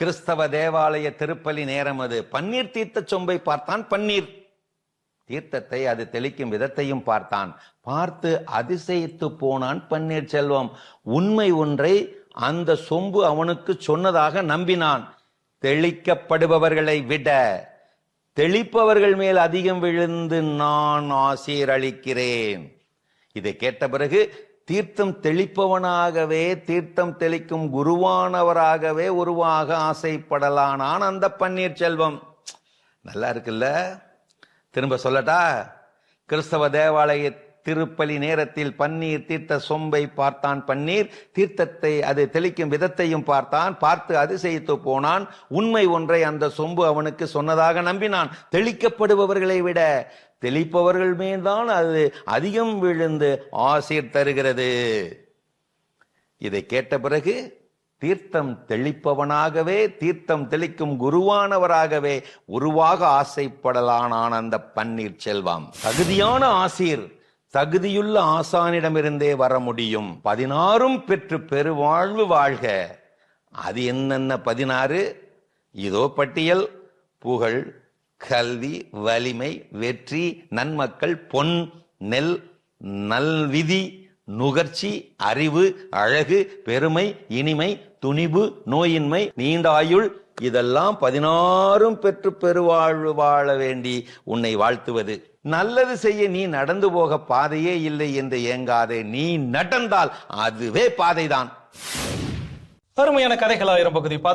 கிறிஸ்தவ தேவாலய திருப்பலி நேரம் அது. பன்னீர் தீர்த்த சொம்பை பார்த்தான் பன்னீர். தீர்த்தத்தை அது தெளிக்கும் விதத்தையும் பார்த்தான். பார்த்து அதிசயித்து போனான் பன்னீர் செல்வம். உண்மை ஒன்றை அந்த சொம்பு அவனுக்கு சொன்னதாக நம்பினான். தெளிக்கப்படுபவர்களை விட தெளிப்பவர்கள் மேல் அதிகம் விழுந்து நான் ஆசீர் அளிக்கிறேன் இதை கேட்ட பிறகு தீர்த்தம் தெளிப்பவனாகவே தீர்த்தம் தெளிக்கும் குருவானவராகவே உருவாக ஆசைப்படலானான் அந்த பன்னீர் செல்வம். நல்லா இருக்குல்ல? திரும்ப சொல்லட்டா? கிறிஸ்தவ தேவாலய திருப்பலி நேரத்தில் பன்னீர் தீர்த்த சொம்பை பார்த்தான் பன்னீர். தீர்த்தத்தை அது தெளிக்கும் விதத்தையும் பார்த்தான். பார்த்து அதிசயித்து போனான். உண்மை ஒன்றை அந்த சொம்பு அவனுக்கு சொன்னதாக நம்பினான். தெளிக்கப்படுபவர்களை விட தெளிப்பவர்கள் மேல்தான் அது அதிகம் விழுந்து ஆசீர் தருகிறது. இதை கேட்ட பிறகு தீர்த்தம் தெளிப்பவனாகவே தீர்த்தம் தெளிக்கும் குருவானவராகவே உருவாக ஆசைப்படலானான் அந்த பன்னீர் செல்வம். தகுதியான ஆசீர் தகுதியுள்ள ஆசானிடமிருந்தே வர முடியும். பதினாறும் பெற்று பெருவாழ்வு வாழ்க. அது என்னென்ன பதினாறு? இதோ பட்டியல் புகழ் கல்வி வலிமை வெற்றி நன்மக்கள் பொன் நெல் நல்விதி நுகர்ச்சி அறிவு அழகு பெருமை இனிமை துணிவு நோயின்மை நீண்ட ஆயுள் இதெல்லாம் பதினாறும் பெற்று பெருவாழ்வு வாழ வேண்டி உன்னை வாழ்த்துவது. நல்லது செய்ய நீ நடந்து போக பாதையே இல்லை என்று ஏங்காதே. நீ நடந்தால் அதுவே பாதைதான். அருமையான கதைகள் ஆயிரம் பகுதி. பார்த்து